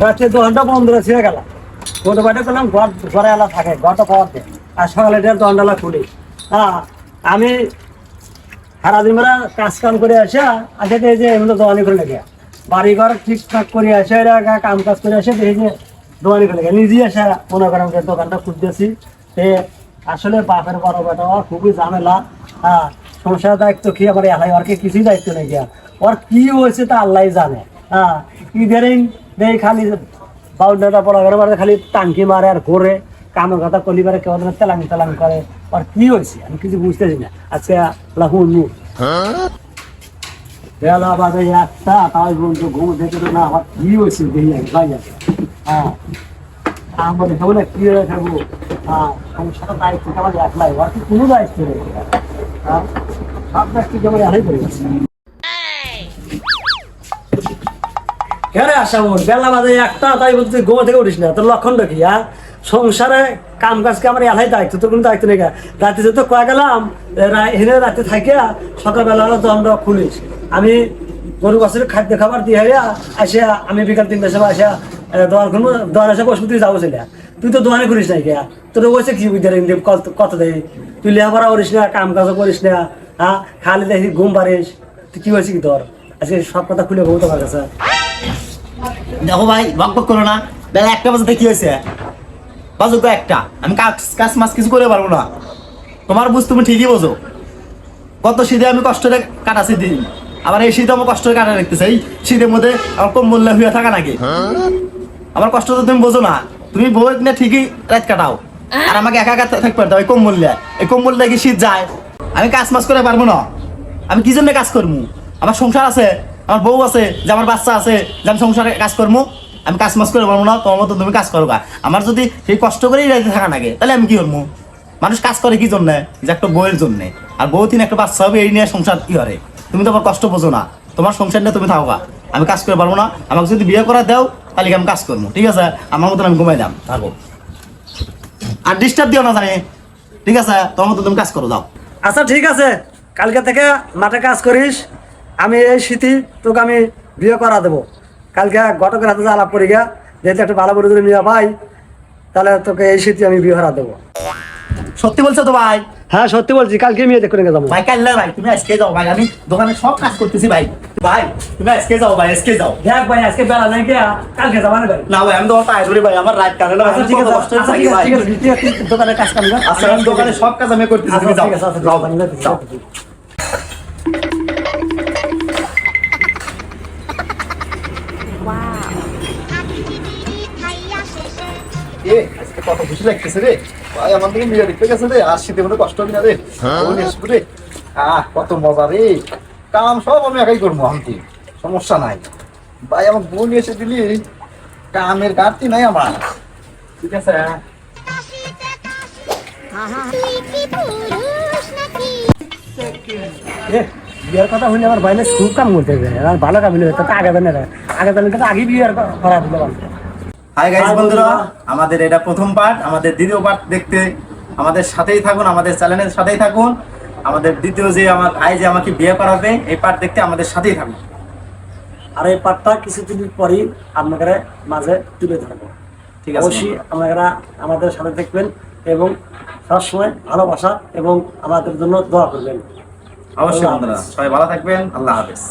রাত্রে দু ঘণ্টা বন্ধ রেখে গেলাম। কোটো বাইরে করলাম ঘর, ঘরে এলা থাকে, ঘরটা পাওয়ার আর সকালে এটা দণ্ডালা খুলি। হ্যাঁ আমি সারাদিন বেলা কাজ কাম করে আসে আসে এই যে এগুলো দোয়ানি করে লেগে বাড়ি ঘর ঠিকঠাক করে আসে, এরা কাম কাজ করে আসে, দেখি যে দোয়ানি করে লেগে নিজেই আসে, মনে করেন যে দোকানটা খুঁজতেছি সে আসলে বাপের বড় বেটা খুবই ঝামেলা। হ্যাঁ সংসার দায়িত্ব কি আমার এলাই, ওর কিছুই দায়িত্ব নেই গিয়া। ওর কি হয়েছে তা আল্লাহ জানে। হ্যাঁ ইদারিং দেই খালি বাউন্ডারটা পড়া করে মারে, খালি টাঙ্কি মারে আর ঘোরে কামের কথা কলিবারে কেউ যেন তেলাং তেলাং করে। আর কি হয়েছে? আমি কিছু বুঝতেছি না। আজকে লাহুন মুখ বেলা বাজে একটা তাই ঘুম তো না আমার কি হয়েছে আমি, ভাই হ্যাঁ। আমার দেখব না কি হয়ে থাকব হ্যাঁ সমস্যাটা দায়িত্ব আমার একলাই আর কি কোনো দায়িত্ব নেই। হ্যাঁ। সব কেরে আসা বল, বেলা বাজে একটা, তাই বলতে ঘুম থেকে উঠিস না। তোর লক্ষণটা কি হ্যাঁ? সংসারে কাম কাজকে আমার এলাই দায়িত্ব? তোর কোনো দায়িত্ব নেই গা। রাতে যেহেতু কয়ে গেলাম এখানে রাতে থাকে সকালবেলা তো আমরা খুলিস। আমি গরু বাছুর খাদ্য খাবার দিয়ে আসিয়া, আমি বিকাল তিনটার সময় আসিয়া দোয়ার খুলবো দোয়ান এসে বসবো তুই যাব সেটা তুই তো দোয়ানে করিস না কে? তোর বসে কি বুঝতে কত দেয় তুই লেখাপড়া করিস না, কাম কাজও করিস না হ্যাঁ? খালি দেখি ঘুম পারিস তুই কি হয়েছে কি তোর? আজকে সব কথা খুলে বলতে পারবে স্যার দেখো ভাই বক বক করো না। বেলা একটা বাজতে কি হয়েছে? বাজো তো একটা। আমি কাজ কাজ মাছ কিছু করে পারব না। তোমার বুঝ তুমি ঠিকই বোঝো। গত শীতে আমি কষ্ট কাটাছি দিন। আবার এই শীতে আমার কষ্ট কাটা রাখতেছে এই শীতের মধ্যে আমার কম মূল্য হয়ে থাকা নাকি আমার কষ্ট তো তুমি বোঝো না। তুমি বউ না ঠিকই রাত কাটাও। আর আমাকে একা একা থাকতে দাও এই কম মূল্যে এই কম মূল্যে কি শীত যায়? আমি কাজ মাছ করে পারব না। আমি কি জন্য কাজ করব? আমার সংসার আছে। আমার বউ আছে, যে আমার বাচ্চা আছে, যে আমি সংসারে কাজ করব আমি কাজ মাছ করে পারব না, তোমার মতো তুমি কাজ করো আমার যদি সেই কষ্ট করেই রাইতে থাকা লাগে তাহলে আমি কি করব মানুষ কাজ করে কি জন্য? যে একটা বউয়ের জন্য। আর বউ তিন একটা বাচ্চা হবে, এই নিয়ে সংসার কি করে? তুমি তো আমার কষ্ট বোঝো না। তোমার সংসার নিয়ে তুমি থাকো আমি কাজ করে পারব না। আমাকে যদি বিয়ে করা দাও, তাহলে আমি কাজ করব ঠিক আছে? আমার মতন আমি ঘুমাই দাম থাকো। আর ডিস্টার্ব দিও না জানি। ঠিক আছে? তোমার মতো তুমি কাজ করো, যাও। আচ্ছা ঠিক আছে। কালকে থেকে মাঠে কাজ করিস। আমি এই শীতি তোকে আমি বিয়ে করা দেবো। কালকে ঘটকের হাতে আলাপ করি গা যেহেতু একটা ভালো করে যদি নিয়ে পাই তাহলে তোকে এই শীতে আমি বিয়ে করা দেবো। সত্যি বলছো তো ভাই? হ্যাঁ সত্যি বলছি কালকে মেয়ে দেখে যাব। ভাই কাল্লা ভাই তুমি আজকে যাও ভাই আমি দোকানে সব কাজ করতেছি ভাই। ভাই তুমি আজকে যাও ভাই আজকে যাও। দেখ ভাই আজকে বেলা নাই কে কালকে যাবা না ভাই? না ভাই আমি তোমার পায়ে ধরি ভাই আমার রাত কাটে না আচ্ছা ঠিক আছে আচ্ছা, ঠিক আছে, ঠিক আছে, ঠিক আছে, দোকানে কাজ না? আচ্ছা আমি দোকানে সব কাজ আমি করতেছি আচ্ছা, তুমি আছে, আচ্ছা, যাও। যাও, ভাই, যাও। এ আজকে কত খুশি লাগতেছে রে? ভাই আমার দিকে মিয়া দেখতে গেছে রে আর শীতে মনে কষ্ট হবে না রে। রে। আহ কত মজা রে। কাম সব আমি একাই করব আমি সমস্যা নাই। ভাই আমার বোন এসে দিলি। কামের ঘাটতি নাই আমার। ঠিক আছে? বিয়ের কথা হইলে আমার বাইরে খুব কাম করতে আর ভালো কাম হইলে আগে আগে আগে বিয়ে করা দিলে। হাই Hi, বন্ধুরা। আমাদের এটা প্রথম পার্ট আমাদের দ্বিতীয় পার্ট দেখতে। আমাদের সাথেই থাকুন আমাদের চ্যানেলের সাথেই থাকুন। আমাদের দ্বিতীয় যে আমার ভাই যে আমাকে বিয়ে করাবে এই পার্ট দেখতে আমাদের সাথেই থাকুন। আর এই পাঠটা কিছুদিন পরই আপনাদের মাঝে তুলে ধরবো। ঠিক আছে অবশ্যই আপনারা আমাদের সাথে থাকবেন এবং সবসময় ভালোবাসা এবং আমাদের জন্য দোয়া করবেন। অবশ্যই বন্ধুরা। সবাই ভালো থাকবেন। আল্লাহ হাফেজ।